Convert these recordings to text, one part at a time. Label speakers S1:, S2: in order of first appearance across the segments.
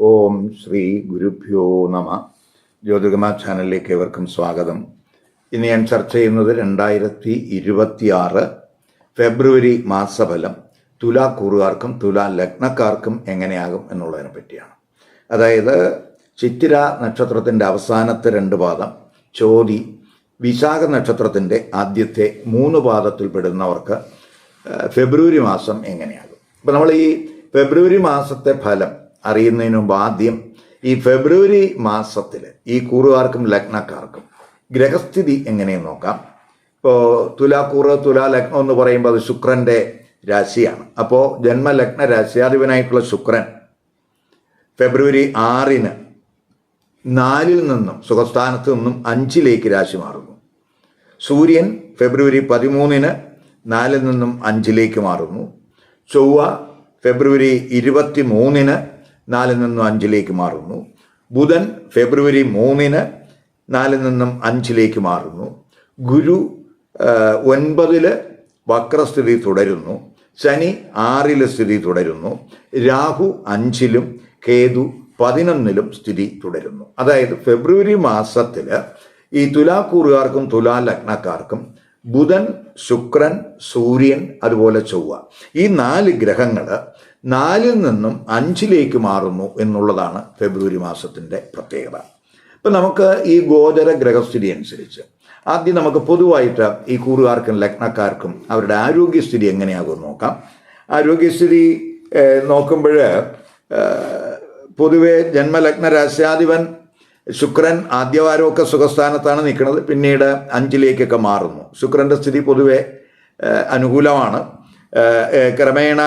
S1: ഓം ശ്രീ ഗുരുഭ്യോ നമ. ജ്യോതികമ ചാനലിലേക്ക് ഏവർക്കും സ്വാഗതം. ഇന്ന് ഞാൻ ചർച്ച ചെയ്യുന്നത് രണ്ടായിരത്തി ഇരുപത്തിയാറ് ഫെബ്രുവരി മാസഫലം. തുലാ കൂറുകാർക്കും തുലാ ലഗ്നക്കാർക്കും എങ്ങനെയാകും എന്നുള്ളതിനെ പറ്റിയാണ്. അതായത് ചിത്തിര നക്ഷത്രത്തിന്റെ അവസാനത്തെ രണ്ട് പാദം ചോതി വിശാഖ നക്ഷത്രത്തിന്റെ ആദ്യത്തെ മൂന്ന് പാദത്തിൽ പെടുന്നവർക്ക് ഫെബ്രുവരി മാസം എങ്ങനെയാകും? അപ്പം നമ്മൾ ഈ ഫെബ്രുവരി മാസത്തെ ഫലം അറിയുന്നതിന് മുമ്പ് ആദ്യം ഈ ഫെബ്രുവരി മാസത്തിൽ ഈ കൂറുകാർക്കും ലഗ്നക്കാർക്കും ഗ്രഹസ്ഥിതി എങ്ങനെയെന്ന് നോക്കാം. ഇപ്പോൾ തുലാക്കൂറ് തുലാ ലഗ്നം എന്ന് പറയുമ്പോൾ അത് ശുക്രന്റെ രാശിയാണ്. അപ്പോൾ ജന്മലഗ്ന രാശിയാധിപനായിട്ടുള്ള ശുക്രൻ ഫെബ്രുവരി ആറിന് നാലിൽ നിന്നും സുഖസ്ഥാനത്ത് നിന്നും അഞ്ചിലേക്ക് രാശി മാറുന്നു. സൂര്യൻ ഫെബ്രുവരി പതിമൂന്നിന് നാലിൽ നിന്നും അഞ്ചിലേക്ക് മാറുന്നു. ചൊവ്വ ഫെബ്രുവരി ഇരുപത്തി മൂന്നിന് നാലിൽ നിന്നും അഞ്ചിലേക്ക് മാറുന്നു. ബുധൻ ഫെബ്രുവരി മൂന്നിന് നാലിൽ നിന്നും അഞ്ചിലേക്ക് മാറുന്നു. ഗുരു ഒൻപതിൽ വക്രസ്ഥിതി തുടരുന്നു. ശനി ആറിൽ സ്ഥിതി തുടരുന്നു. രാഹു അഞ്ചിലും കേതു പതിനൊന്നിലും സ്ഥിതി തുടരുന്നു. അതായത് ഫെബ്രുവരി മാസത്തിൽ ഈ തുലാക്കൂറുകാർക്കും തുലാ ലഗ്നക്കാർക്കും ബുധൻ ശുക്രൻ സൂര്യൻ അതുപോലെ ചൊവ്വ ഈ നാല് ഗ്രഹങ്ങൾ നാലിൽ നിന്നും അഞ്ചിലേക്ക് മാറുന്നു എന്നുള്ളതാണ് ഫെബ്രുവരി മാസത്തിന്റെ പ്രത്യേകത. ഇപ്പം നമുക്ക് ഈ ഗോചര ഗ്രഹസ്ഥിതി അനുസരിച്ച് ആദ്യം നമുക്ക് പൊതുവായിട്ട് ഈ കൂറുകാർക്കും ലഗ്നക്കാർക്കും അവരുടെ ആരോഗ്യസ്ഥിതി എങ്ങനെയാകും നോക്കാം. ആരോഗ്യസ്ഥിതി നോക്കുമ്പോൾ പൊതുവെ ജന്മലഗ്ന രാശ്യാധിപൻ ശുക്രൻ ആദ്യവാരമൊക്കെ സുഖസ്ഥാനത്താണ് നിൽക്കുന്നത് പിന്നീട് അഞ്ചിലേക്കൊക്കെ മാറുന്നു. ശുക്രന്റെ സ്ഥിതി പൊതുവെ അനുകൂലമാണ്. ക്രമേണ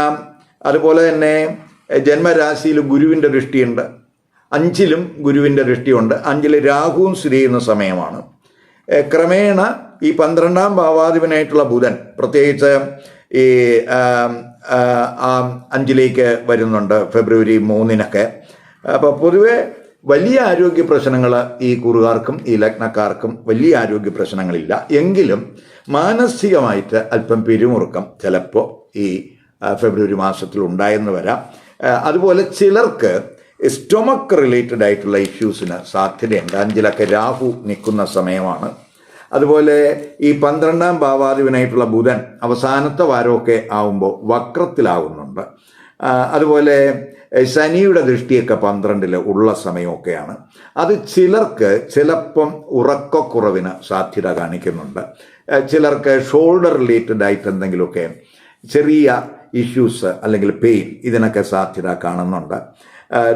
S1: അതുപോലെ തന്നെ ജന്മരാശിയിൽ ഗുരുവിന്റെ ദൃഷ്ടിയുണ്ട്. അഞ്ചിലും ഗുരുവിന്റെ ദൃഷ്ടിയുണ്ട്. അഞ്ചിൽ രാഹുവും സ്ഥിതി ചെയ്യുന്ന സമയമാണ്. ക്രമേണ ഈ പന്ത്രണ്ടാം ഭാവാധിപനായിട്ടുള്ള ബുധൻ പ്രത്യേകിച്ച് ഈ ആ, അഞ്ചിലേക്ക് വരുന്നുണ്ട് ഫെബ്രുവരി മൂന്നിനൊക്കെ. അപ്പോൾ പൊതുവെ വലിയ ആരോഗ്യ പ്രശ്നങ്ങൾ ഈ കുറുകാർക്കും ഈ ലഗ്നക്കാർക്കും വലിയ ആരോഗ്യ പ്രശ്നങ്ങളില്ല. എങ്കിലും മാനസികമായിട്ട് അല്പം പിരിമുറുക്കം ചിലപ്പോൾ ഈ ഫെബ്രുവരി മാസത്തിൽ ഉണ്ടായെന്ന് വരാം. അതുപോലെ ചിലർക്ക് സ്റ്റൊമക്ക് റിലേറ്റഡ് ആയിട്ടുള്ള ഇഷ്യൂസിന് സാധ്യതയുണ്ട്. അഞ്ചിലൊക്കെ രാഹു നിൽക്കുന്ന സമയമാണ്. അതുപോലെ ഈ പന്ത്രണ്ടാം ഭാവാധിപനായിട്ടുള്ള ബുധൻ അവസാനത്തെ വാരമൊക്കെ ആവുമ്പോൾ വക്രത്തിലാവുന്നുണ്ട്. അതുപോലെ ശനിയുടെ ദൃഷ്ടിയൊക്കെ പന്ത്രണ്ടിൽ ഉള്ള സമയമൊക്കെയാണ്. അത് ചിലർക്ക് ചിലപ്പം ഉറക്കക്കുറവിന് സാധ്യത കാണിക്കുന്നുണ്ട്. ചിലർക്ക് ഷോൾഡർ റിലേറ്റഡ് ആയിട്ട് എന്തെങ്കിലുമൊക്കെ ചെറിയ ഇഷ്യൂസ് അല്ലെങ്കിൽ പെയിൻ ഇതിനൊക്കെ സാധ്യത കാണുന്നുണ്ട്.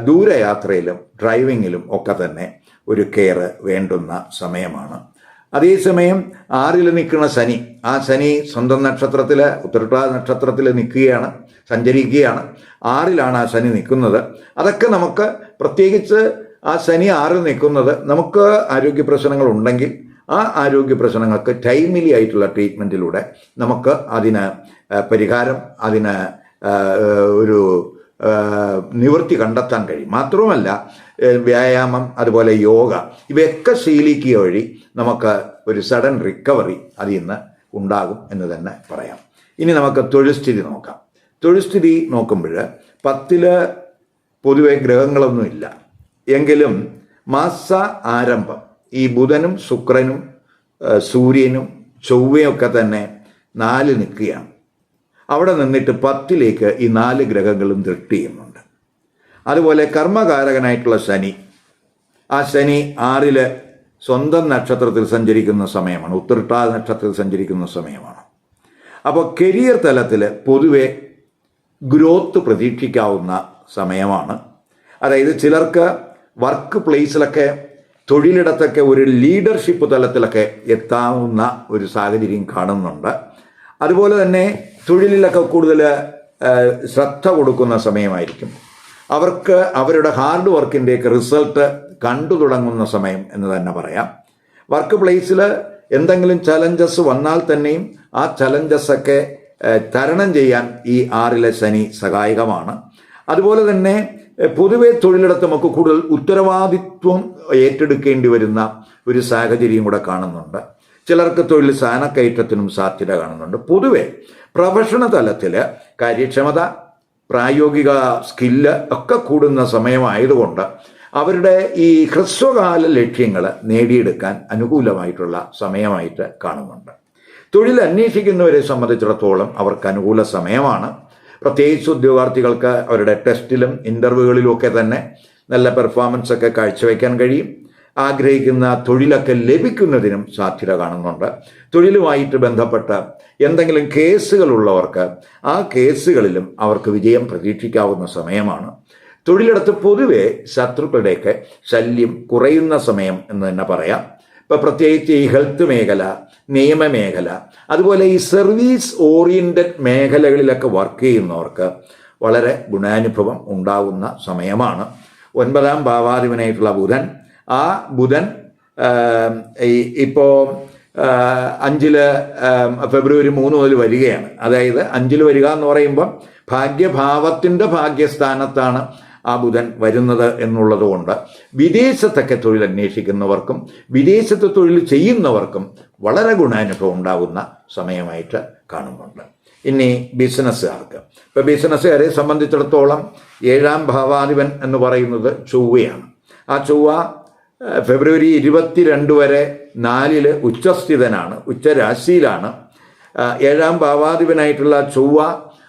S1: ദൂരയാത്രയിലും ഡ്രൈവിങ്ങിലും ഒക്കെ തന്നെ ഒരു കെയർ വേണ്ടുന്ന സമയമാണ്. അതേസമയം ആറിൽ നിൽക്കുന്ന ശനി ആ ശനി സ്വന്തം നക്ഷത്രത്തിൽ ഉത്തരട്ടാ നക്ഷത്രത്തിൽ നിൽക്കുകയാണ് സഞ്ചരിക്കുകയാണ്. ആറിലാണ് ആ ശനി നിൽക്കുന്നത്. അതൊക്കെ നമുക്ക് പ്രത്യേകിച്ച് ആ ശനി ആറിൽ നിൽക്കുന്നത് നമുക്ക് ആരോഗ്യ പ്രശ്നങ്ങൾ ഉണ്ടെങ്കിൽ ആ ആരോഗ്യ പ്രശ്നങ്ങൾക്ക് ടൈമിലി ആയിട്ടുള്ള ട്രീറ്റ്മെന്റിലൂടെ നമുക്ക് അതിന് പരിഹാരം അതിന് ഒരു നിവൃത്തി കണ്ടെത്താൻ കഴിയും. മാത്രവുമല്ല വ്യായാമം അതുപോലെ യോഗ ഇവയൊക്കെ ശീലിക്കുക വഴി നമുക്ക് ഒരു സഡൻ റിക്കവറി അതിൽ നിന്ന് ഉണ്ടാകും എന്ന് തന്നെ പറയാം. ഇനി നമുക്ക് തൊഴിൽസ്ഥിതി നോക്കാം. തൊഴിൽസ്ഥിതി നോക്കുമ്പോൾ പത്തിൽ പൊതുവെ ഗ്രഹങ്ങളൊന്നുമില്ല. എങ്കിലും മാസ ആരംഭം ഈ ബുധനും ശുക്രനും സൂര്യനും ചൊവ്വയൊക്കെ തന്നെ നാല് നിൽക്കുകയാണ്. അവിടെ നിന്നിട്ട് പത്തിലേക്ക് ഈ നാല് ഗ്രഹങ്ങളും ദൃഷ്ടി ചെയ്യുന്നുണ്ട്. അതുപോലെ കർമ്മകാരകനായിട്ടുള്ള ശനി. ആ ശനി ആറിൽ സ്വന്തം നക്ഷത്രത്തിൽ സഞ്ചരിക്കുന്ന സമയമാണ്. ഉത്തരട്ടാ നക്ഷത്രത്തിൽ സഞ്ചരിക്കുന്ന സമയമാണ്. അപ്പോൾ കരിയർ തലത്തിൽ പൊതുവെ ഗ്രോത്ത് പ്രതീക്ഷിക്കാവുന്ന സമയമാണ്. അതായത് ചിലർക്ക് വർക്ക് പ്ലേസിലൊക്കെ തൊഴിലിടത്തൊക്കെ ഒരു ലീഡർഷിപ്പ് തലത്തിലൊക്കെ എത്താവുന്ന ഒരു സാഹചര്യം കാണുന്നുണ്ട്. അതുപോലെ തന്നെ തൊഴിലിലൊക്കെ കൂടുതൽ ശ്രദ്ധ കൊടുക്കുന്ന സമയമായിരിക്കും. അവർക്ക് അവരുടെ ഹാർഡ് വർക്കിന്റെയൊക്കെ റിസൾട്ട് കണ്ടു തുടങ്ങുന്ന സമയം എന്ന് തന്നെ പറയാം. വർക്ക് പ്ലേസിൽ എന്തെങ്കിലും ചലഞ്ചസ് വന്നാൽ തന്നെയും ആ ചലഞ്ചസൊക്കെ തരണം ചെയ്യാൻ ഈ ആറിലെ ശനി സഹായകമാണ്. അതുപോലെ തന്നെ പൊതുവെ തൊഴിലിടത്ത് നമുക്ക് കൂടുതൽ ഉത്തരവാദിത്വം ഏറ്റെടുക്കേണ്ടി വരുന്ന ഒരു സാഹചര്യം കൂടെ കാണുന്നുണ്ട്. ചിലർക്ക് തൊഴിൽ സ്ഥാനക്കയറ്റത്തിനും സാധ്യത കാണുന്നുണ്ട്. പൊതുവെ പ്രൊഫഷണൽ തലത്തിൽ കാര്യക്ഷമത പ്രായോഗിക സ്കില്ല് ഒക്കെ കൂടുന്ന സമയമായതുകൊണ്ട് അവരുടെ ഈ ഹ്രസ്വകാല ലക്ഷ്യങ്ങൾ നേടിയെടുക്കാൻ അനുകൂലമായിട്ടുള്ള സമയമായിട്ട് കാണുന്നുണ്ട്. തൊഴിൽ അന്വേഷിക്കുന്നവരെ സംബന്ധിച്ചിടത്തോളം അവർക്ക് അനുകൂല സമയമാണ്. പ്രത്യേകിച്ച് ഉദ്യോഗാർത്ഥികൾക്ക് അവരുടെ ടെസ്റ്റിലും ഇന്റർവ്യൂകളിലും ഒക്കെ തന്നെ നല്ല പെർഫോമൻസ് ഒക്കെ കാഴ്ചവെക്കാൻ കഴിയും. ആഗ്രഹിക്കുന്ന തൊഴിലൊക്കെ ലഭിക്കുന്നതിനും സാധ്യത കാണുന്നുണ്ട്. തൊഴിലുമായിട്ട് ബന്ധപ്പെട്ട എന്തെങ്കിലും കേസുകളുള്ളവർക്ക് ആ കേസുകളിലും അവർക്ക് വിജയം പ്രതീക്ഷിക്കാവുന്ന സമയമാണ്. തൊഴിലിടത്ത് പൊതുവെ ശത്രുക്കളുടെയൊക്കെ ശല്യം കുറയുന്ന സമയം എന്ന് തന്നെ പറയാം. ഇപ്പം പ്രത്യേകിച്ച് ഈ ഹെൽത്ത് മേഖല നിയമ മേഖല അതുപോലെ ഈ സർവീസ് ഓറിയന്റഡ് മേഖലകളിലൊക്കെ വർക്ക് ചെയ്യുന്നവർക്ക് വളരെ ഗുണാനുഭവം ഉണ്ടാകുന്ന സമയമാണ്. ഒൻപതാം ഭാവാധിപനായിട്ടുള്ള ബുധൻ. ആ ബുധൻ ഇപ്പോൾ അഞ്ചിൽ ഫെബ്രുവരി മൂന്ന് മുതൽ വരികയാണ്. അതായത് അഞ്ചിൽ വരിക എന്ന് പറയുമ്പം ഭാഗ്യഭാവത്തിന്റെ ഭാഗ്യസ്ഥാനത്താണ് ആ ബുധൻ വരുന്നത് എന്നുള്ളതുകൊണ്ട് വിദേശത്തൊക്കെ തൊഴിൽ അന്വേഷിക്കുന്നവർക്കും വിദേശത്ത് തൊഴിൽ ചെയ്യുന്നവർക്കും വളരെ ഗുണാനുഭവം ഉണ്ടാകുന്ന സമയമായിട്ട് കാണുന്നുണ്ട്. ഇനി ബിസിനസ്സുകാർക്ക്. ഇപ്പോൾ ബിസിനസ്സുകാരെ സംബന്ധിച്ചിടത്തോളം ഏഴാം ഭാവാധിപൻ എന്ന് പറയുന്നത് ചൊവ്വയാണ്. ആ ചൊവ്വ ഫെബ്രുവരി ഇരുപത്തിരണ്ട് വരെ നാലിൽ ഉച്ചസ്ഥിതനാണ് ഉച്ചരാശിയിലാണ്. ഏഴാം ഭാവാധിപനായിട്ടുള്ള ചൊവ്വ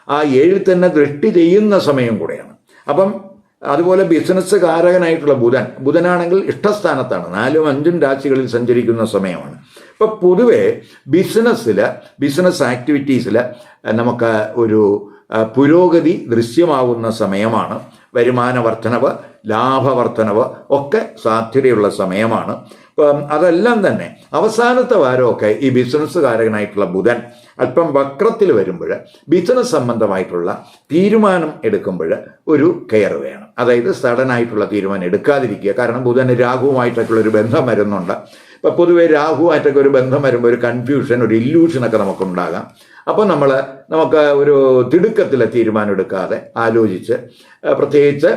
S1: ആ ഏഴിൽ തന്നെ ദൃഷ്ടി ചെയ്യുന്ന സമയം കൂടെയാണ്. അപ്പം അതുപോലെ ബിസിനസ് കാരകനായിട്ടുള്ള ബുധൻ. ബുധനാണെങ്കിൽ ഇഷ്ടസ്ഥാനത്താണ്. നാലും അഞ്ചും രാശികളിൽ സഞ്ചരിക്കുന്ന സമയമാണ്. ഇപ്പം പൊതുവെ ബിസിനസ്സിൽ ബിസിനസ് ആക്ടിവിറ്റീസിൽ നമുക്ക് ഒരു പുരോഗതി ദൃശ്യമാകുന്ന സമയമാണ്. വരുമാന വർധനവ് ലാഭവർധനവ് ഒക്കെ സാധ്യതയുള്ള സമയമാണ്. അതെല്ലാം തന്നെ അവസാനത്തെ വാരമൊക്കെ ഈ ബിസിനസ് കാരകനായിട്ടുള്ള ബുധൻ അല്പം വക്രത്തിൽ വരുമ്പോൾ ബിസിനസ് സംബന്ധമായിട്ടുള്ള തീരുമാനം എടുക്കുമ്പോൾ ഒരു കെയർ വേണം. അതായത് സഡനായിട്ടുള്ള തീരുമാനം എടുക്കാതിരിക്കുക. കാരണം ബുധന് രാഹുവുമായിട്ടൊക്കെയുള്ള ഒരു ബന്ധം വരുന്നുണ്ട്. അപ്പം പൊതുവെ രാഹുവായിട്ടൊക്കെ ഒരു ബന്ധം വരുമ്പോൾ ഒരു കൺഫ്യൂഷൻ ഒരു ഇല്യൂഷനൊക്കെ നമുക്കുണ്ടാകാം. അപ്പോൾ നമ്മൾ നമുക്ക് ഒരു തിടുക്കത്തിലെ തീരുമാനം എടുക്കാതെ ആലോചിച്ച് പ്രത്യേകിച്ച്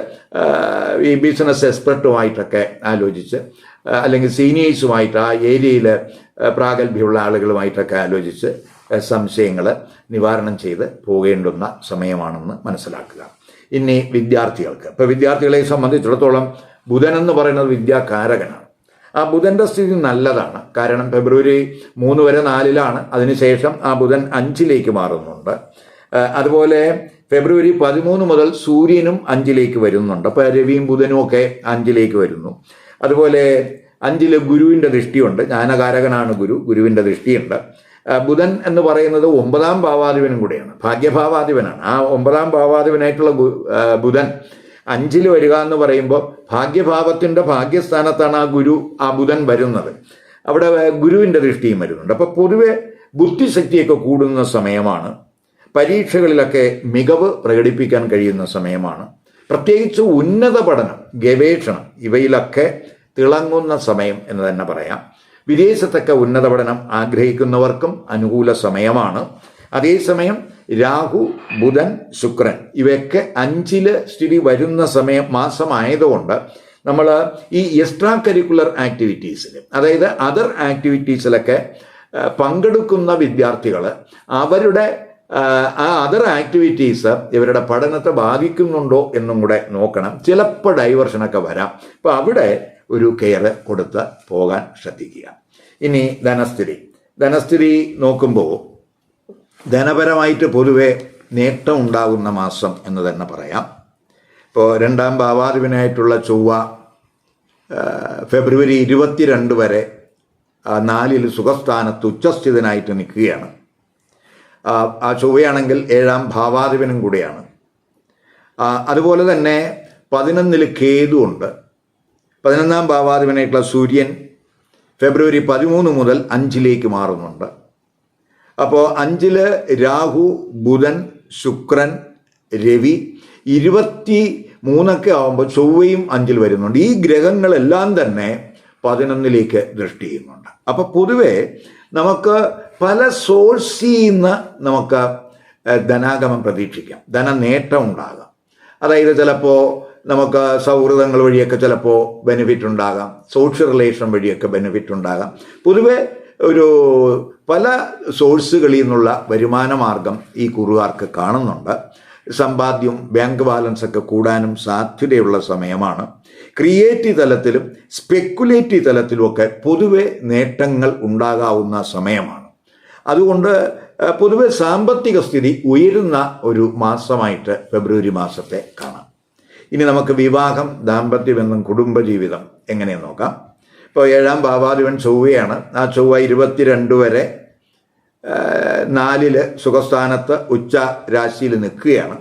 S1: ഈ ബിസിനസ് എക്സ്പെർട്ടുമായിട്ടൊക്കെ ആലോചിച്ച് അല്ലെങ്കിൽ സീനിയേഴ്സുമായിട്ട് ആ ഏരിയയിൽ പ്രാഗൽഭ്യമുള്ള ആളുകളുമായിട്ടൊക്കെ ആലോചിച്ച് സംശയങ്ങൾ നിവാരണം ചെയ്ത് പോകേണ്ടുന്ന സമയമാണെന്ന് മനസ്സിലാക്കുക. ഇനി വിദ്യാർത്ഥികൾക്ക്. ഇപ്പോൾ വിദ്യാർത്ഥികളെ സംബന്ധിച്ചിടത്തോളം ബുധൻ എന്ന് പറയുന്നത് വിദ്യാകാരകനാണ്. ആ ബുധന്റെ സ്ഥിതി നല്ലതാണ്. കാരണം ഫെബ്രുവരി മൂന്ന് വരെ നാലിലാണ്. അതിനുശേഷം ആ ബുധൻ അഞ്ചിലേക്ക് മാറുന്നുണ്ട്. അതുപോലെ ഫെബ്രുവരി പതിമൂന്ന് മുതൽ സൂര്യനും അഞ്ചിലേക്ക് വരുന്നുണ്ട്. അപ്പോൾ രവിയും ബുധനും ഒക്കെ അഞ്ചിലേക്ക് വരുന്നു. അതുപോലെ അഞ്ചിൽ ഗുരുവിന്റെ ദൃഷ്ടിയുണ്ട്. ജ്ഞാനകാരകനാണ് ഗുരു ഗുരുവിന്റെ ദൃഷ്ടിയുണ്ട്. ബുധൻ എന്ന് പറയുന്നത് ഒമ്പതാം ഭാവാധിപനും കൂടിയാണ് ഭാഗ്യഭാവാധിപനാണ്. ആ ഒമ്പതാം ഭാവാധിപനായിട്ടുള്ള ബുധൻ അഞ്ചിൽ വരിക എന്ന് പറയുമ്പോൾ ഭാഗ്യഭാവത്തിന്റെ ഭാഗ്യസ്ഥാനത്താണ് ആ ഗുരു ആ ബുധൻ വരുന്നത്. അവിടെ ഗുരുവിന്റെ ദൃഷ്ടിയും വരുന്നുണ്ട്. അപ്പോൾ പൊതുവെ ബുദ്ധിശക്തിയൊക്കെ കൂടുന്ന സമയമാണ് പരീക്ഷകളിലൊക്കെ മികവ് പ്രകടിപ്പിക്കാൻ കഴിയുന്ന സമയമാണ്. പ്രത്യേകിച്ച് ഉന്നത പഠനം ഗവേഷണം ഇവയിലൊക്കെ തിളങ്ങുന്ന സമയം എന്ന് തന്നെ പറയാം. വിദേശത്തൊക്കെ ഉന്നത പഠനം ആഗ്രഹിക്കുന്നവർക്കും അനുകൂല സമയമാണ്. അതേസമയം രാഹു ബുധൻ ശുക്രൻ ഇവയൊക്കെ അഞ്ചിൽ സ്ഥിതി വരുന്ന സമയം മാസമായതുകൊണ്ട് നമ്മൾ ഈ എക്സ്ട്രാ കരിക്കുലർ ആക്ടിവിറ്റീസിൽ അതായത് അതർ ആക്ടിവിറ്റീസിലൊക്കെ പങ്കെടുക്കുന്ന വിദ്യാർത്ഥികൾ അവരുടെ ആ, അതർ ആക്ടിവിറ്റീസ് ഇവരുടെ പഠനത്തെ ബാധിക്കുന്നുണ്ടോ എന്നും കൂടെ നോക്കണം. ചിലപ്പോൾ ഡൈവേർഷനൊക്കെ വരാം. അപ്പോൾ അവിടെ ഒരു കെയർ കൊടുത്ത് പോകാൻ ശ്രദ്ധിക്കുക. ഇനി ധനസ്ഥിതി. ധനസ്ഥിതി നോക്കുമ്പോൾ ധനപരമായിട്ട് പൊതുവെ നേട്ടം ഉണ്ടാകുന്ന മാസം എന്ന് തന്നെ പറയാം. ഇപ്പോൾ രണ്ടാം ഭാവാധിപനായിട്ടുള്ള ചൊവ്വ ഫെബ്രുവരി ഇരുപത്തിരണ്ട് വരെ നാലിൽ സുഖസ്ഥാനത്ത് ഉച്ചസ്ഥിതനായിട്ട് നിൽക്കുകയാണ്. ആ, ചൊവ്വയാണെങ്കിൽ ഏഴാം ഭാവാധിപനും കൂടിയാണ്. അതുപോലെ തന്നെ പതിനൊന്നിൽ കേതു ഉണ്ട്. പതിനൊന്നാം ഭാവാധിപനായിട്ടുള്ള സൂര്യൻ ഫെബ്രുവരി പതിമൂന്ന് മുതൽ അഞ്ചിലേക്ക് മാറുന്നുണ്ട്. അപ്പോൾ അഞ്ചിൽ രാഹു ബുധൻ ശുക്രൻ രവി ഇരുപത്തി മൂന്നൊക്കെ ആകുമ്പോൾ ചൊവ്വയും അഞ്ചിൽ വരുന്നുണ്ട്. ഈ ഗ്രഹങ്ങളെല്ലാം തന്നെ പതിനൊന്നിലേക്ക് ദൃഷ്ടി ചെയ്യുന്നുണ്ട്. അപ്പോൾ പൊതുവേ നമുക്ക് പല സോഴ്സിൽ നിന്ന് നമുക്ക് ധനാഗമം പ്രതീക്ഷിക്കാം. ധനനേട്ടം ഉണ്ടാകാം. അതായത് ചിലപ്പോൾ നമുക്ക് സൗഹൃദങ്ങൾ വഴിയൊക്കെ ചിലപ്പോൾ ബെനിഫിറ്റ് ഉണ്ടാകാം. സോഷ്യൽ റിലേഷൻ വഴിയൊക്കെ ബെനിഫിറ്റ് ഉണ്ടാകാം. പൊതുവെ ഒരു പല സോഴ്സുകളിൽ നിന്നുള്ള വരുമാന മാർഗം ഈ കുറുകാർക്ക് കാണുന്നുണ്ട്. സമ്പാദ്യം ബാങ്ക് ബാലൻസ് ഒക്കെ കൂടാനും സാധ്യതയുള്ള സമയമാണ്. ക്രിയേറ്റീവ് തലത്തിലും സ്പെക്കുലേറ്റീവ് തലത്തിലുമൊക്കെ പൊതുവെ നേട്ടങ്ങൾ ഉണ്ടാകാവുന്ന സമയമാണ്. അതുകൊണ്ട് പൊതുവെ സാമ്പത്തിക സ്ഥിതി ഉയരുന്ന ഒരു മാസമായിട്ട് ഫെബ്രുവരി മാസത്തെ കാണാം. ഇനി നമുക്ക് വിവാഹം ദാമ്പത്യബന്ധം കുടുംബജീവിതം എങ്ങനെ നോക്കാം? ഇപ്പോൾ ഏഴാം ഭാവാധിപൻ ചൊവ്വയാണ്. ആ ചൊവ്വ ഇരുപത്തിരണ്ട് വരെ നാലിൽ സുഖസ്ഥാനത്ത് ഉച്ച രാശിയിൽ നിൽക്കുകയാണ്.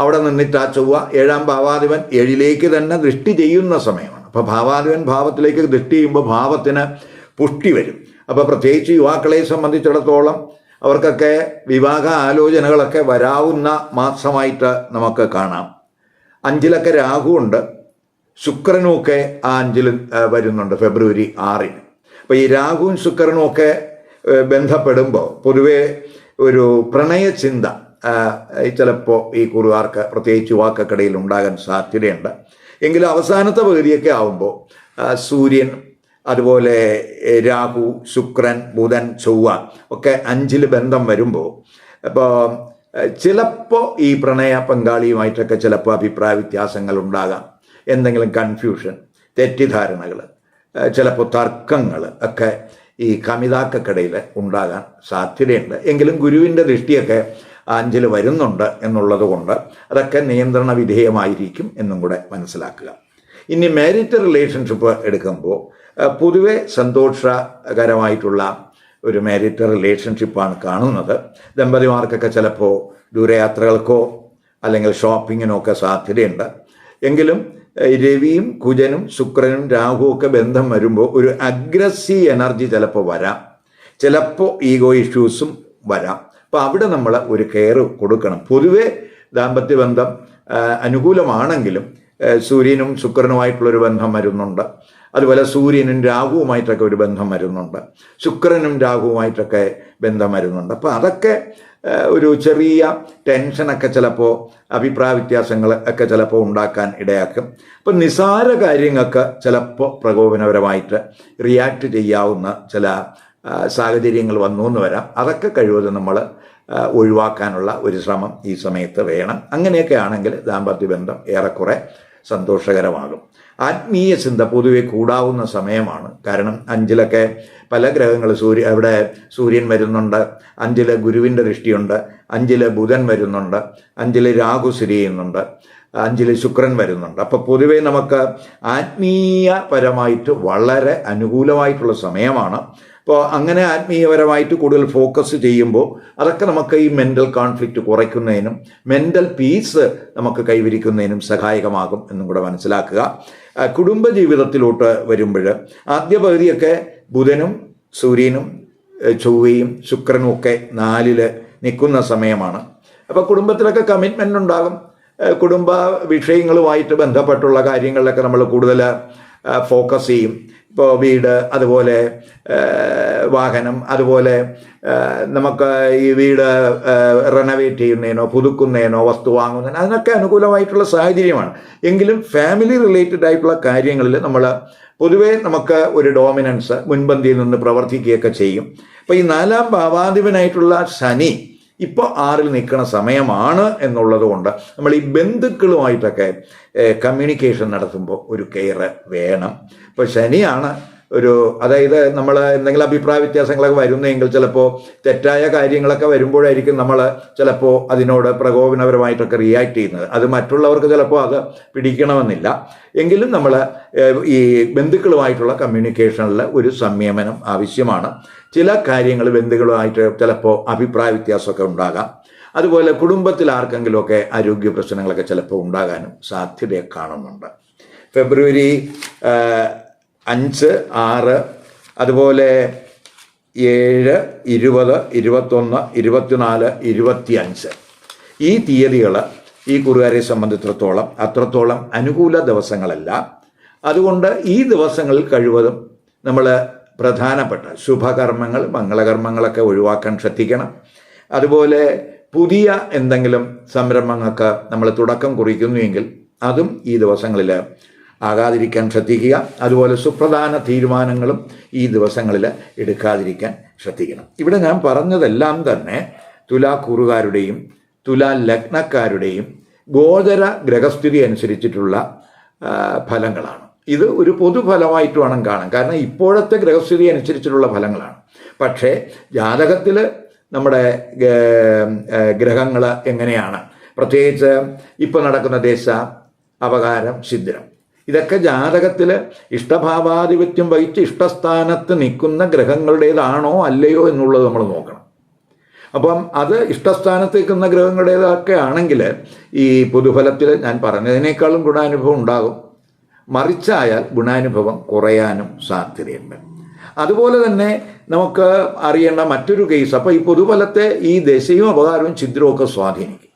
S1: അവിടെ നിന്നിട്ട് ആ ചൊവ്വ ഏഴാം ഭാവാധിപൻ ഏഴിലേക്ക് തന്നെ ദൃഷ്ടി ചെയ്യുന്ന സമയമാണ്. അപ്പോൾ ഭാവാധിപൻ ഭാവത്തിലേക്ക് ദൃഷ്ടി ചെയ്യുമ്പോൾ ഭാവത്തിന് പുഷ്ടി വരും. അപ്പോൾ പ്രത്യേകിച്ച് യുവാക്കളെ സംബന്ധിച്ചിടത്തോളം അവർക്കൊക്കെ വിവാഹ ആലോചനകളൊക്കെ വരാവുന്ന മാസമായിട്ട് നമുക്ക് കാണാം. അഞ്ചിലൊക്കെ രാഹുവുണ്ട് ശുക്രനുമൊക്കെ ആ അഞ്ചിൽ വരുന്നുണ്ട് ഫെബ്രുവരി ആറിന്. അപ്പോൾ ഈ രാഹുവും ശുക്രനും ഒക്കെ ബന്ധപ്പെടുമ്പോൾ പൊതുവെ ഒരു പ്രണയചിന്ത ചിലപ്പോൾ ഈ കുറുകാർക്ക് പ്രത്യേകിച്ച് യുവാക്കൾക്കിടയിൽ ഉണ്ടാകാൻ സാധ്യതയുണ്ട്. എങ്കിലും അവസാനത്തെ പകുതിയൊക്കെ ആവുമ്പോൾ സൂര്യൻ അതുപോലെ രാഹു ശുക്രൻ ബുധൻ ചൊവ്വ ഒക്കെ അഞ്ചിൽ ബന്ധം വരുമ്പോൾ അപ്പോൾ ചിലപ്പോൾ ഈ പ്രണയ പങ്കാളിയുമായിട്ടൊക്കെ ചിലപ്പോൾ അഭിപ്രായ വ്യത്യാസങ്ങൾ ഉണ്ടാകാം. എന്തെങ്കിലും കൺഫ്യൂഷൻ തെറ്റിദ്ധാരണകൾ ചിലപ്പോൾ തർക്കങ്ങൾ ഒക്കെ ഈ കമിതാക്കക്കിടയിൽ ഉണ്ടാകാൻ സാധ്യതയുണ്ട്. എങ്കിലും ഗുരുവിന്റെ ദൃഷ്ടിയൊക്കെ അഞ്ചിൽ വരുന്നുണ്ട് എന്നുള്ളത് കൊണ്ട് അതൊക്കെ നിയന്ത്രണ വിധേയമായിരിക്കും എന്നും കൂടെ മനസ്സിലാക്കുക. ഇനി മാരിറ്റൽ റിലേഷൻഷിപ്പ് എടുക്കുമ്പോൾ പൊതുവെ സന്തോഷകരമായിട്ടുള്ള ഒരു മാരിറ്റൽ റിലേഷൻഷിപ്പാണ് കാണുന്നത്. ദമ്പതിമാർക്കൊക്കെ ചിലപ്പോൾ ദൂരയാത്രകൾക്കോ അല്ലെങ്കിൽ ഷോപ്പിങ്ങിനോ ഒക്കെ സാധ്യതയുണ്ട്. എങ്കിലും രവിയും കുജനും ശുക്രനും രാഹു ഒക്കെ ബന്ധം വരുമ്പോൾ ഒരു അഗ്രസീവ് എനർജി ചിലപ്പോൾ വരാം. ചിലപ്പോൾ ഈഗോ ഇഷ്യൂസും വരാം. അപ്പോൾ അവിടെ നമ്മൾ ഒരു കെയർ കൊടുക്കണം. പൊതുവെ ദാമ്പത്യ ബന്ധം അനുകൂലമാണെങ്കിലും സൂര്യനും ശുക്രനുമായിട്ടുള്ളൊരു ബന്ധം വരുന്നുണ്ട്. അതുപോലെ സൂര്യനും രാഹുവുമായിട്ടൊക്കെ ഒരു ബന്ധം വരുന്നുണ്ട്. ശുക്രനും രാഹുവുമായിട്ടൊക്കെ ബന്ധം വരുന്നുണ്ട്. അപ്പോൾ അതൊക്കെ ഒരു ചെറിയ ടെൻഷനൊക്കെ ചിലപ്പോൾ അഭിപ്രായ വ്യത്യാസങ്ങൾ ഒക്കെ ചിലപ്പോൾ ഉണ്ടാക്കാൻ ഇടയാക്കും. അപ്പം നിസാര കാര്യങ്ങൾക്ക് ചിലപ്പോൾ പ്രകോപനപരമായിട്ട് റിയാക്ട് ചെയ്യാവുന്ന ചില സാഹചര്യങ്ങൾ വന്നു എന്ന് വരാം. അതൊക്കെ കഴിവതും നമ്മൾ ഒഴിവാക്കാനുള്ള ഒരു ശ്രമം ഈ സമയത്ത് വേണം. അങ്ങനെയൊക്കെ ആണെങ്കിൽ ദാമ്പത്യ ബന്ധം ഏറെക്കുറെ സന്തോഷകരമാകും. ആത്മീയ ചിന്ത പൊതുവെ കൂടാവുന്ന സമയമാണ്. കാരണം അഞ്ചിലൊക്കെ പല ഗ്രഹങ്ങൾ സൂര്യ അവിടെ സൂര്യൻ വരുന്നുണ്ട് അഞ്ചിൽ ഗുരുവിന്റെ ദൃഷ്ടിയുണ്ട് അഞ്ചിൽ ബുധൻ വരുന്നുണ്ട് അഞ്ചിൽ രാഹു സ്ഥിതി ചെയ്യുന്നുണ്ട് അഞ്ചിൽ ശുക്രൻ വരുന്നുണ്ട്. അപ്പോൾ പൊതുവേ നമുക്ക് ആത്മീയപരമായിട്ട് വളരെ അനുകൂലമായിട്ടുള്ള സമയമാണ്. അപ്പോൾ അങ്ങനെ ആത്മീയപരമായിട്ട് കൂടുതൽ ഫോക്കസ് ചെയ്യുമ്പോൾ അതൊക്കെ നമുക്ക് ഈ മെന്റൽ കോൺഫ്ലിക്റ്റ് കുറയ്ക്കുന്നതിനും മെന്റൽ പീസ് നമുക്ക് കൈവരിക്കുന്നതിനും സഹായകമാകും എന്നും കൂടെ മനസ്സിലാക്കുക. കുടുംബജീവിതത്തിലോട്ട് കുടുംബ ജീവിതത്തിലോട്ട് വരുമ്പോൾ ആദ്യ പകുതിയൊക്കെ ബുധനും സൂര്യനും ചൊവ്വയും ശുക്രനും ഒക്കെ നാലിൽ നിൽക്കുന്ന സമയമാണ്. അപ്പോൾ കുടുംബത്തിലൊക്കെ കമ്മിറ്റ്മെന്റ് ഉണ്ടാകും. കുടുംബ വിഷയങ്ങളുമായിട്ട് ബന്ധപ്പെട്ടുള്ള കാര്യങ്ങളിലൊക്കെ നമ്മൾ കൂടുതൽ ഫോക്കസ് ചെയ്യും. ഇപ്പോൾ വീട് അതുപോലെ വാഹനം അതുപോലെ നമുക്ക് ഈ വീട് റെനോവേറ്റ് ചെയ്യുന്നതിനോ പുതുക്കുന്നതിനോ വസ്തു വാങ്ങുന്നതിനോ അതിനൊക്കെ അനുകൂലമായിട്ടുള്ള സാഹചര്യമാണ്. എങ്കിലും ഫാമിലി റിലേറ്റഡ് ആയിട്ടുള്ള കാര്യങ്ങളിൽ നമ്മൾ പൊതുവേ നമുക്ക് ഒരു ഡോമിനൻസ് മുൻപന്തിയിൽ നിന്ന് പ്രവർത്തിക്കുകയൊക്കെ ചെയ്യും. അപ്പോൾ ഈ നാലാം ഭാവാധിപനായിട്ടുള്ള ശനി ഇപ്പോൾ ആറിൽ നിൽക്കുന്ന സമയമാണ് എന്നുള്ളത് കൊണ്ട് നമ്മൾ ഈ ബന്ധുക്കളുമായിട്ടൊക്കെ കമ്മ്യൂണിക്കേഷൻ നടത്തുമ്പോൾ ഒരു കെയർ വേണം. ഇപ്പോൾ ശനിയാണ് ഒരു അതായത് നമ്മൾ എന്തെങ്കിലും അഭിപ്രായ വ്യത്യാസങ്ങളൊക്കെ വരുന്നെങ്കിൽ ചിലപ്പോൾ തെറ്റായ കാര്യങ്ങളൊക്കെ വരുമ്പോഴായിരിക്കും നമ്മൾ ചിലപ്പോൾ അതിനോട് പ്രകോപനപരമായിട്ടൊക്കെ റിയാക്ട് ചെയ്യുന്നത്. അത് മറ്റുള്ളവർക്ക് ചിലപ്പോൾ അത് പിടിക്കണമെന്നില്ല. എങ്കിലും നമ്മൾ ഈ ബന്ധുക്കളുമായിട്ടുള്ള കമ്മ്യൂണിക്കേഷനിൽ ഒരു സംയമനം ആവശ്യമാണ്. ചില കാര്യങ്ങൾ ബന്ധുക്കളുമായിട്ട് ചിലപ്പോൾ അഭിപ്രായ വ്യത്യാസമൊക്കെ ഉണ്ടാകാം. അതുപോലെ കുടുംബത്തിൽ ആർക്കെങ്കിലുമൊക്കെ ആരോഗ്യ പ്രശ്നങ്ങളൊക്കെ ചിലപ്പോൾ ഉണ്ടാകാനും സാധ്യത കാണുന്നുണ്ട്. ഫെബ്രുവരി അഞ്ച് ആറ് അതുപോലെ ഏഴ് ഇരുപത് ഇരുപത്തൊന്ന് ഇരുപത്തിനാല് ഇരുപത്തിയഞ്ച്. ഈ തീയതികൾ ഈ കുറുകാരെ സംബന്ധിച്ചിടത്തോളം അത്രത്തോളം അനുകൂല ദിവസങ്ങളല്ല. അതുകൊണ്ട് ഈ ദിവസങ്ങളിൽ കഴിവതും നമ്മൾ പ്രധാനപ്പെട്ട ശുഭകർമ്മങ്ങൾ മംഗളകർമ്മങ്ങളൊക്കെ ഒഴിവാക്കാൻ ശ്രദ്ധിക്കണം. അതുപോലെ പുതിയ എന്തെങ്കിലും സംരംഭങ്ങൾക്ക് നമ്മൾ തുടക്കം കുറിക്കുന്നുവെങ്കിൽ അതും ഈ ദിവസങ്ങളിൽ ആകാതിരിക്കാൻ ശ്രദ്ധിക്കുക. അതുപോലെ സുപ്രധാന തീരുമാനങ്ങളും ഈ ദിവസങ്ങളിൽ എടുക്കാതിരിക്കാൻ ശ്രദ്ധിക്കണം. ഇവിടെ ഞാൻ പറഞ്ഞതെല്ലാം തന്നെ തുലാക്കൂറുകാരുടെയും തുലാ ലഗ്നക്കാരുടെയും ഗോചര ഗ്രഹസ്ഥിതി അനുസരിച്ചിട്ടുള്ള ഫലങ്ങളാണ്. ഇത് ഒരു പൊതുഫലമായിട്ട് വേണം കാണാൻ. കാരണം ഇപ്പോഴത്തെ ഗ്രഹസ്ഥിതി അനുസരിച്ചിട്ടുള്ള ഫലങ്ങളാണ്. പക്ഷേ ജാതകത്തിൽ നമ്മുടെ ഗ്രഹങ്ങൾ എങ്ങനെയാണ്? പ്രത്യേകിച്ച് ഇപ്പോൾ നടക്കുന്ന ദേശ അപകാരം ഛിദ്രം. ഇതൊക്കെ ജാതകത്തിൽ ഇഷ്ടഭാവാധിപത്യം വഹിച്ച് ഇഷ്ടസ്ഥാനത്ത് നിൽക്കുന്ന ഗ്രഹങ്ങളുടേതാണോ അല്ലയോ എന്നുള്ളത് നമ്മൾ നോക്കണം. അപ്പം അത് ഇഷ്ടസ്ഥാനത്ത് നിൽക്കുന്ന ഗ്രഹങ്ങളുടേതൊക്കെ ആണെങ്കിൽ ഈ പൊതുഫലത്തിൽ ഞാൻ പറഞ്ഞതിനേക്കാളും ഗുണാനുഭവം ഉണ്ടാകും. മറിച്ചായാൽ ഗുണാനുഭവം കുറയാനും സാധ്യതയുണ്ട്. അതുപോലെ തന്നെ നമുക്ക് അറിയേണ്ട മറ്റൊരു കേസ് അപ്പോൾ ഈ പൊതുഫലത്തെ ഈ ദശയും അപകാരവും ഛിദ്രവും ഒക്കെ സ്വാധീനിക്കും.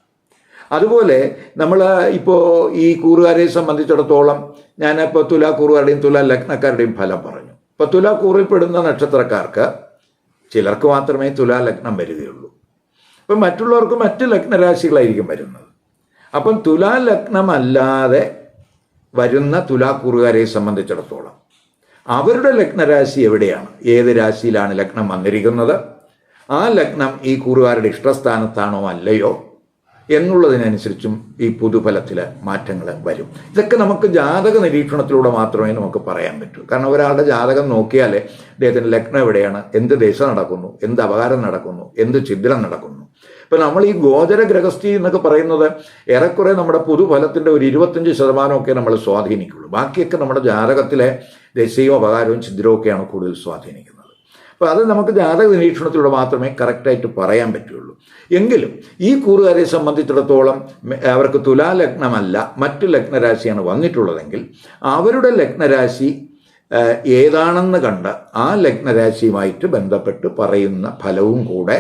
S1: അതുപോലെ നമ്മൾ ഇപ്പോൾ ഈ കൂറുകാരെ സംബന്ധിച്ചിടത്തോളം ഞാനിപ്പോൾ തുലാ കൂറുകാരുടെയും തുലാ ലഗ്നക്കാരുടെയും ഫലം പറഞ്ഞു. ഇപ്പോൾ തുലാ കൂറിൽ പെടുന്ന നക്ഷത്രക്കാർക്ക് ചിലർക്ക് മാത്രമേ തുലാ ലഗ്നം വരികയുള്ളൂ. അപ്പം മറ്റുള്ളവർക്ക് മറ്റ് ലഗ്നരാശികളായിരിക്കും വരുന്നത്. അപ്പം തുലാ ലഗ്നമല്ലാതെ വരുന്ന തുലാക്കൂറുകാരെ സംബന്ധിച്ചിടത്തോളം. അവരുടെ ലഗ്നരാശി എവിടെയാണ്? ഏത് രാശിയിലാണ് ലഗ്നം വന്നിരിക്കുന്നത്? ആ ലഗ്നം ഈ കൂറുകാരുടെ ഇഷ്ടസ്ഥാനത്താണോ അല്ലയോ? എന്നുള്ളതിനനുസരിച്ചും ഈ പൊതുഫലത്തിൽ മാറ്റങ്ങൾ വരും. ഇതൊക്കെ നമുക്ക് ജാതക നിരീക്ഷണത്തിലൂടെ മാത്രമേ നമുക്ക് പറയാൻ പറ്റൂ. കാരണം ഒരാളുടെ ജാതകം നോക്കിയാലേ അദ്ദേഹത്തിന്റെ ലഗ്നം എവിടെയാണ്? എന്ത് ദശ നടക്കുന്നു? എന്ത് അപകാരം നടക്കുന്നു? എന്ത് ഛിദ്രം നടക്കുന്നു? ഇപ്പം നമ്മൾ ഈ ഗോചര ഗ്രഹസ്ഥി എന്നൊക്കെ പറയുന്നത് ഏറെക്കുറെ നമ്മുടെ പുതുഫലത്തിന്റെ ഒരു ഇരുപത്തഞ്ച് ശതമാനമൊക്കെ നമ്മൾ സ്വാധീനിക്കുള്ളൂ. ബാക്കിയൊക്കെ നമ്മുടെ ജാതകത്തിലെ ദശയും അപകാരവും ഛിദ്രവും കൂടുതൽ സ്വാധീനിക്കുന്നത്. അപ്പോൾ അത് നമുക്ക് ജാതക നിരീക്ഷണത്തിലൂടെ മാത്രമേ കറക്റ്റായിട്ട് പറയാൻ പറ്റുള്ളൂ. എങ്കിലും ഈ കൂറുകാരെ സംബന്ധിച്ചിടത്തോളം അവർക്ക് തുലാലഗ്നമല്ല മറ്റു ലഗ്നരാശിയാണ് വന്നിട്ടുള്ളതെങ്കിൽ അവരുടെ ലഗ്നരാശി ഏതാണെന്ന് കണ്ട് ആ ലഗ്നരാശിയുമായിട്ട് ബന്ധപ്പെട്ട് പറയുന്ന ഫലവും കൂടെ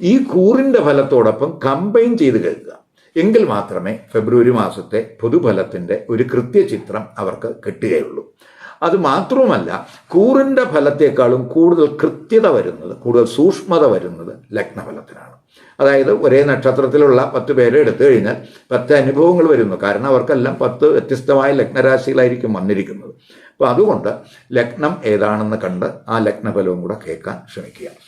S1: ഈ കൂറിന്റെ ഫലത്തോടൊപ്പം കമ്പൈൻ ചെയ്ത് കേൾക്കുക. എങ്കിൽ മാത്രമേ ഫെബ്രുവരി മാസത്തെ പൊതുഫലത്തിന്റെ ഒരു കൃത്യചിത്രം അവർക്ക് കിട്ടുകയുള്ളൂ. അത് മാത്രവുമല്ല കൂറിന്റെ ഫലത്തെക്കാളും കൂടുതൽ കൃത്യത വരുന്നത് കൂടുതൽ സൂക്ഷ്മത വരുന്നത് ലഗ്നഫലത്തിനാണ്. അതായത് ഒരേ നക്ഷത്രത്തിലുള്ള പത്ത് പേരെ എടുത്തു കഴിഞ്ഞാൽ പത്ത് അനുഭവങ്ങൾ വരുന്നു. കാരണം അവർക്കെല്ലാം പത്ത് വ്യത്യസ്തമായ ലഗ്നരാശികളായിരിക്കും വന്നിരിക്കുന്നത്. അപ്പോൾ അതുകൊണ്ട് ലഗ്നം ഏതാണെന്ന് കണ്ട് ആ ലഗ്നഫലവും കൂടെ കേൾക്കാൻ ശ്രമിക്കുക.